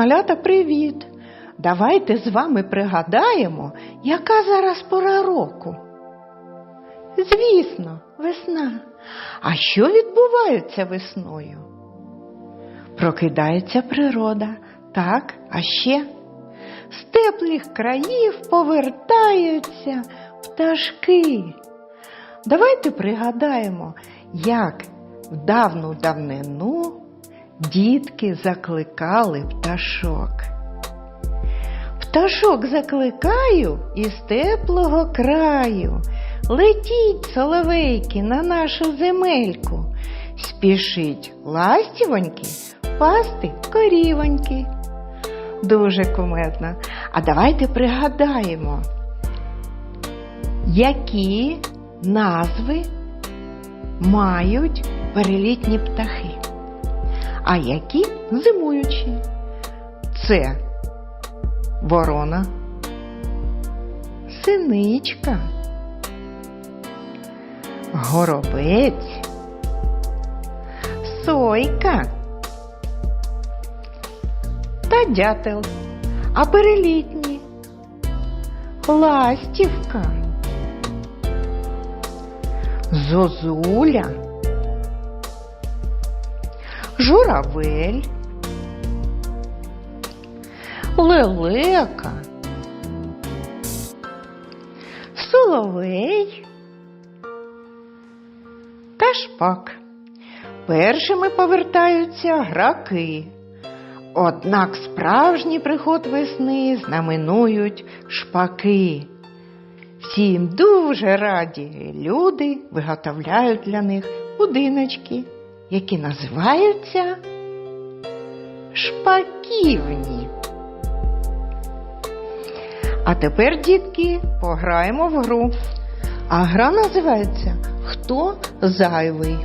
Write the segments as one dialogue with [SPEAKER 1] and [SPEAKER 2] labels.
[SPEAKER 1] Малята, привіт! Давайте з вами пригадаємо, яка зараз пора року. Звісно, весна. А що відбувається весною? Прокидається природа, так, а ще з теплих країв повертаються пташки. Давайте пригадаємо, як в давну давнину дітки закликали пташок. Пташок закликаю із теплого краю. Летіть, соловейки, на нашу земельку. Спішіть ластівоньки, пасти корівоньки. Дуже кумедно. А давайте пригадаємо, які назви мають перелітні птахи, а які зимуючі. Це ворона, синичка, горобець, сойка та дятел, а перелітні ластівка, зозуля, журавель, лелека, соловей та шпак. Першими повертаються граки. Однак справжній приход весни знаменують шпаки. Всім дуже раді люди виготовляють для них будиночки, які називаються шпаківні. А тепер, дітки, пограємо в гру. А гра називається Хто зайвий?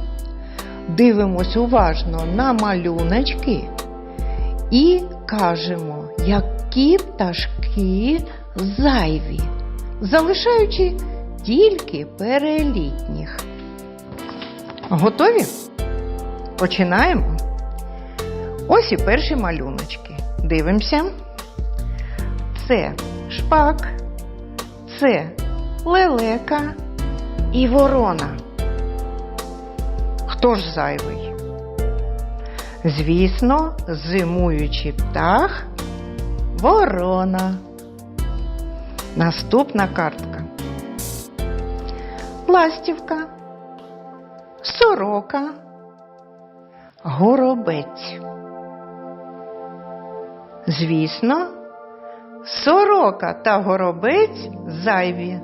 [SPEAKER 1] Дивимось уважно на малюночки і кажемо, які пташки зайві, залишаючи тільки перелітніх. Готові? Починаємо. Ось і перші малюночки. Дивимося. Це шпак, це лелека і ворона. Хто ж зайвий? Звісно, зимуючий птах ворона. Наступна картка. Ластівка, сорока, горобець. Звісно, сорока та горобець зайві,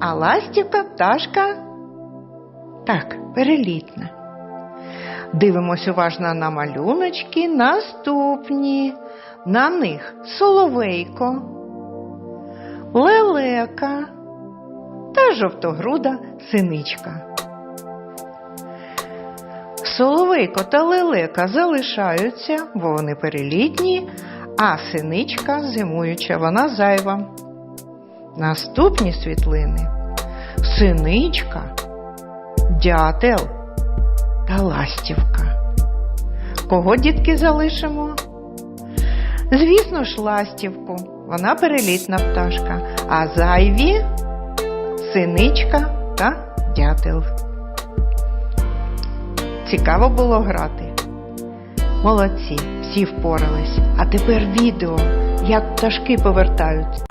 [SPEAKER 1] а ластівка пташка так, перелітна. Дивимось уважно на малюночки наступні. На них соловейко, лелека та жовтогруда синичка. Соловейко та лелека залишаються, бо вони перелітні, а синичка зимуюча, вона зайва. Наступні світлини синичка, дятел та ластівка. Кого дітки залишимо? Звісно ж, ластівку. Вона перелітна пташка, а зайві синичка та дятел. Цікаво було грати. Молодці, всі впорались. А тепер відео, як пташки повертаються.